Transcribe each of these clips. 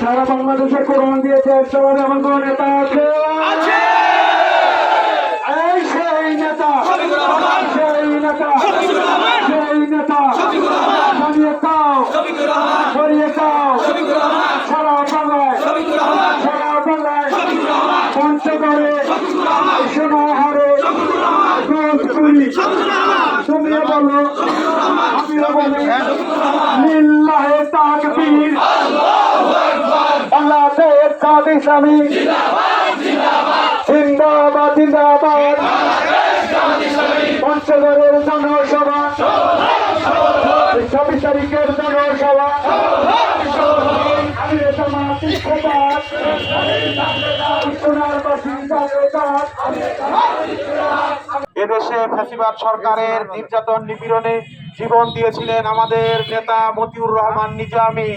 সারা বাংলাদেশে কোরআন দিয়েছে সমাজে এমন কোন নেতা আছে এই সেই নেতা সেই নেতা সেই নেতা সরিয়ে দাও সরিয়ে দাও সারা বাংলায় সারা বাংলায় পঞ্চগড়ে সোনাহারে তুমিও বলো আমিও বলি লিল্লাহে তাকবীর বাংলাদেশ জামাত ইসলামী। জিন্দাবাদ জিন্দাবাদ। পঞ্চগড়ের জনসভা। চব্বিশ তারিখের জনসভা। এদেশে ফ্যাসিবাদ সরকারের নির্যাতন নিপীড়নে জীবন দিয়েছিলেন আমাদের নেতা মতিউর রহমান নিজামী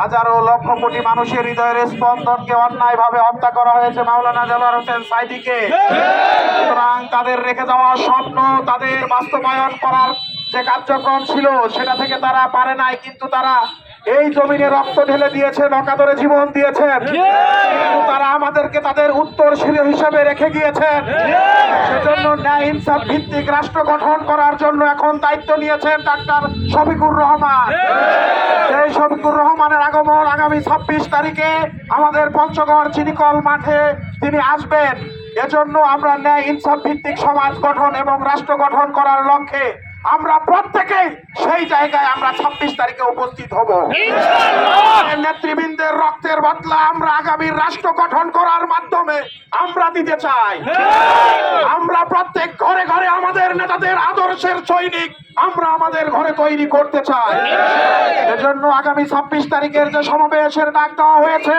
হাজারো লক্ষ কোটি মানুষের হৃদয়ের স্পন্দনকে অন্যায়ভাবে হত্যা করা হয়েছে মাওলানা জালার হোসেন সাইদিকে। সুতরাং তাদের রেখে যাওয়া স্বপ্ন, তাদের বাস্তবায়ন করার যে কার্যক্রম ছিল, সেটা থেকে তারা পারে নাই, কিন্তু তারা এই জমিনে রক্ত ঢেলে দিয়েছেন অকাতরে জীবন দিয়েছেন। তারা আমাদেরকে তাদের উত্তর হিসেবে রেখে গিয়েছেন। সেজন্য ন্যায় ইনসাফ ভিত্তিক রাষ্ট্র গঠন করার জন্য এখন দায়িত্ব নিয়েছেন ডাক্তার শফিকুর রহমান। এই শফিকুর রহমানের আগমন আগামী ছাব্বিশ তারিখে আমাদের পঞ্চগড় চিনিকল মাঠে তিনি আসবেন। এজন্য আমরা ন্যায় ইনসাফ ভিত্তিক সমাজ গঠন এবং রাষ্ট্র গঠন করার লক্ষ্যে আমরা প্রত্যেকেই সেই জায়গায় আমরা ছাব্বিশ তারিখে উপস্থিত হব। নেতৃবৃন্দের রক্তের বদলা আমরা আগামী রাষ্ট্র গঠন করার মাধ্যমে আমরা দিতে চাই। আমরা প্রত্যেক ঘরে ঘরে আমাদের নেতাদের আদর্শের সৈনিক আমরা আমাদের ঘরে তৈরি করতে চাই। এজন্য আগামী ছাব্বিশ তারিখের যে সমাবেশের ডাক দেওয়া হয়েছে,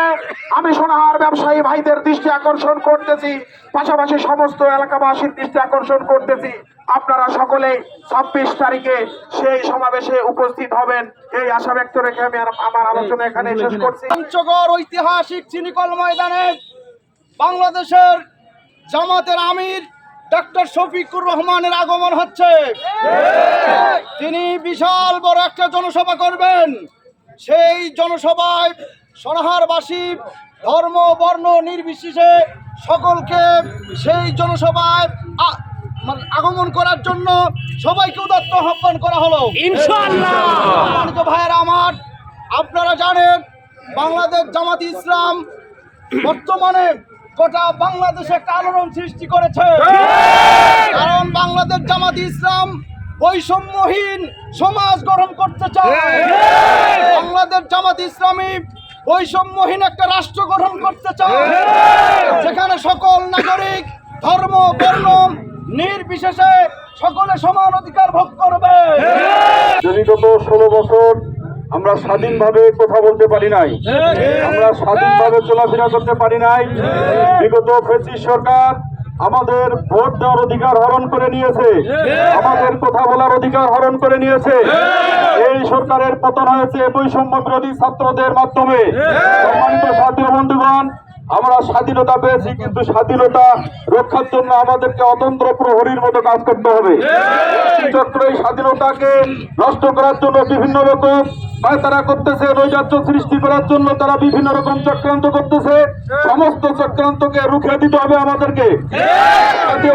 আমি সোনাহার ব্যবসায়ী ভাইদের দৃষ্টি আকর্ষণ করতেছি, পাশাপাশি সমস্ত এলাকাবাসীর দৃষ্টি আকর্ষণ করতেছি। আপনারা সকলে ছাব্বিশ তারিখে সেই সমাবেশে উপস্থিত হবেন। এই আশা ব্যক্ত রেখে আমি আমার আলোচনা এখানে শেষ করছি। পঞ্চগড় ঐতিহাসিক চিনিকল ময়দানে বাংলাদেশের জামাতের আমির ডক্টর শফিকুর রহমানের আগমন হচ্ছে। তিনি বিশাল বড় একটা জনসভা করবেন। সেই জনসভায় সনাহারবাসী ধর্ম বর্ণ নির্বিশেষে সকলকে সেই জনসভায় মানে আগমন করার জন্য সবাইকে উদাত্ত আহ্বান করা হলো। সম্মানিত ভাইয়েরা আমার আপনারা জানেন বাংলাদেশ জামাত ইসলাম বর্তমানে গোটা বাংলাদেশে একটা আলোড়ন সৃষ্টি করেছে। কারণ বাংলাদেশ জামাত ইসলাম বৈষম্যহীন সমাজ গঠন করতে চায়। বাংলাদেশ জামাত ইসলামী বৈষম্যহীন একটা রাষ্ট্র গঠন করতে চায়। যেখানে সকল নাগরিক ধর্ম বর্ণ নির্বিশেষে সকলে সমান অধিকার ভোগ করবে। ষোলো বছর আমরা স্বাধীনভাবে কথা বলতে পারি নাই। আমরা স্বাধীনভাবে চলাফেরা করতে পারি নাই। বিগত ফেসিস সরকার আমাদের ভোট দেওয়ার অধিকার হরণ করে নিয়েছে। আমাদের কথা বলার অধিকার হরণ করে নিয়েছে। এই সরকারের পতন হয়েছে বৈষম্য ছাত্রদের মাধ্যমে। সম্মানিত ছাত্র বন্ধুগণ আমরা স্বাধীনতা পেয়েছি কিন্তু স্বাধীনতা রক্ষার জন্য আমাদেরকে অতন্ত্র প্রহরীর মতো কাজ করতে হবে। চক্র এই স্বাধীনতাকে নষ্ট করার জন্য বিভিন্ন রকম তারা করতেছে নৈরাজ্য সৃষ্টি করার জন্য তারা বিভিন্ন রকম চক্রান্ত করতেছে। সমস্ত চক্রান্তকে রুখে দিতে হবে আমাদেরকে।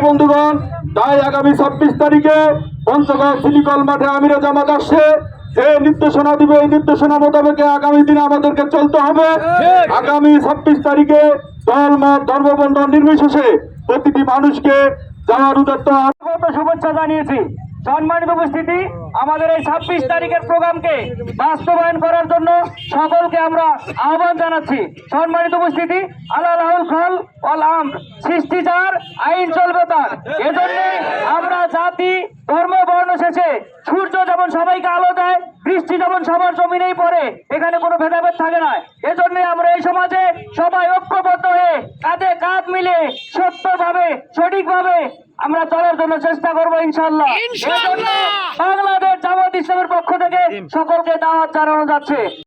বন্ধুগণ তাই আগামী ছাব্বিশ তারিখে পঞ্চগড় সিলিকল মাঠে আমিরা জামাত আসছে। যে নির্দেশনা দিবে এই নির্দেশনা মোতাবেক আগামী দিনে আমাদেরকে চলতে হবে। আগামী ছাব্বিশ তারিখে দল মত ধর্মবন্ধ নির্বিশেষে প্রতিটি মানুষকে যাওয়ার উদাত্ত শুভেচ্ছা জানিয়েছি। সম্মানিত উপস্থিতি আমাদের এই ছাব্বিশ তারিখের প্রোগ্রামকে বাস্তবায়ন করার জন্য সকলকে আমরা আহ্বান জানাচ্ছি। সম্মানিত উপস্থিতি আল্লাহ রাহুল খল অল আম সৃষ্টি যার আইন চলবে তার। এজন্য আমরা জাতি ধর্ম বর্ণ শেষে সূর্য যেমন সবাইকে আলো দেয় বৃষ্টি যেমন সবার জমিনেই পড়ে এখানে কোনো ভেদাভেদ থাকে না। এজন্য আমরা এই সমাজে সবাই ঐক্যবদ্ধ হয়ে কাঁধে কাঁধ মিলে সত্যভাবে সঠিকভাবে আমরা চলার জন্য চেষ্টা করব ইনশাল্লাহ বাংলাদেশ জামাত ইসলামের পক্ষ থেকে সকলকে দাওয়াত জানানো যাচ্ছে।